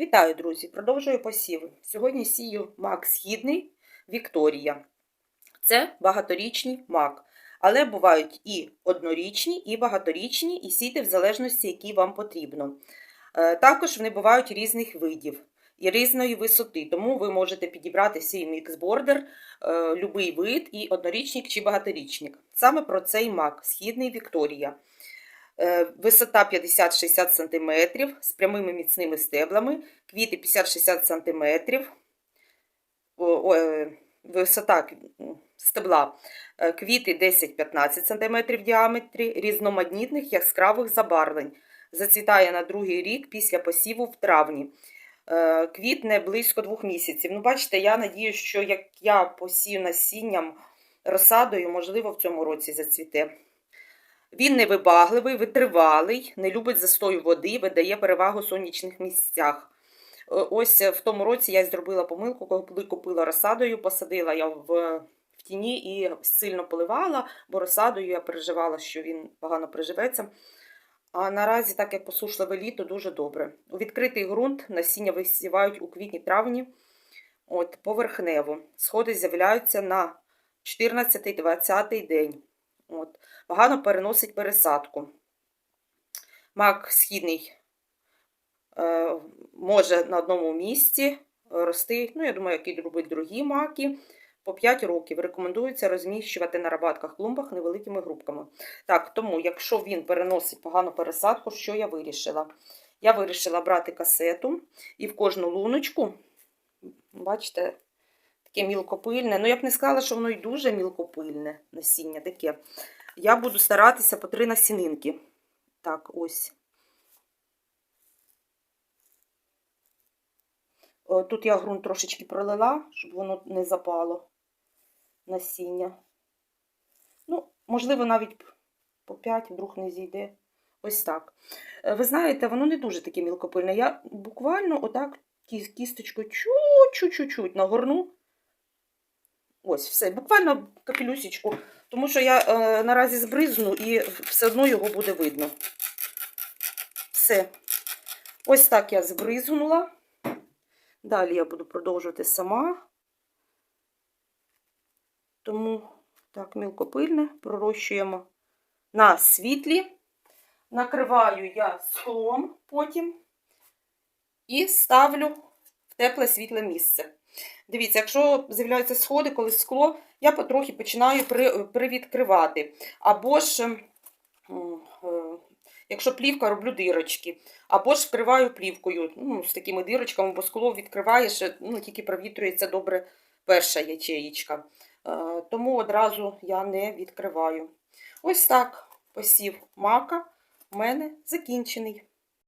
Вітаю, друзі! Продовжую посіви. Сьогодні сію мак східний Вікторія. Це багаторічний мак, але бувають і однорічні, і багаторічні, і сійте в залежності, які вам потрібно. Е, Також вони бувають різних видів і різної висоти, тому ви можете підібрати свій міксбордер, е, любий вид, і однорічник чи багаторічник. Саме про цей мак східний Вікторія. Е, Висота 50-60 см з прямими міцними стеблами, квіти 50-60 см, е, висота стебла е, квіти 10-15 см в діаметрі, різноманітних яскравих забарвлень. Зацвітає на другий рік після посіву в травні. Квітне близько двох місяців. Ну, бачите, я надію, що як я посію насінням розсадою, можливо, в цьому році зацвіте. Він невибагливий, витривалий, не любить застою води, видає перевагу сонячних місцях. Е, Ось в тому році я зробила помилку, коли купила розсадою, посадила я в, в тіні і сильно поливала, бо розсадою я переживала, що він погано приживеться. А наразі, так як посушливе літо, дуже добре. У відкритий ґрунт насіння висівають у квітні-травні поверхнево. Сходи з'являються на 14-20 день. От. Погано переносить пересадку. Мак східний е, може на одному місці рости, ну, я думаю, як і роблять другі маки, по 5 років. Рекомендується розміщувати на рабатках клумбах невеликими групками. Так, тому, якщо він переносить погану пересадку, що я вирішила? Я вирішила брати касету і в кожну луночку, бачите, таке мілкопильне. Ну, я б не сказала, що воно і дуже мілкопильне насіння таке. Я буду старатися по три насінинки. Так, ось. О, Тут я ґрунт трошечки пролила, щоб воно не запало насіння. Ну, можливо, навіть по 5 вдруг не зійде. Ось так. Е, Ви знаєте, воно не дуже таке мілкопильне. Я буквально отак кі- кісточкою чуть-чуть нагорну. Ось, все. Буквально капелюсечку. Тому що я е, наразі збризну і все одно його буде видно. Все. Ось так я збризнула. Далі я буду продовжувати сама. Тому так, мілкопильне пророщуємо на світлі. Накриваю я склом потім і ставлю в тепле світле місце. Дивіться, якщо з'являються сходи, коли скло, я потрохи починаю привідкривати. Або ж, е, якщо плівка, роблю дирочки. Або ж вкриваю плівкою ну, з такими дирочками, бо скло відкриваєш, ну, тільки провітрюється добре перша ячеїчка. Е, Тому одразу я не відкриваю. Ось так посів мака в мене закінчений.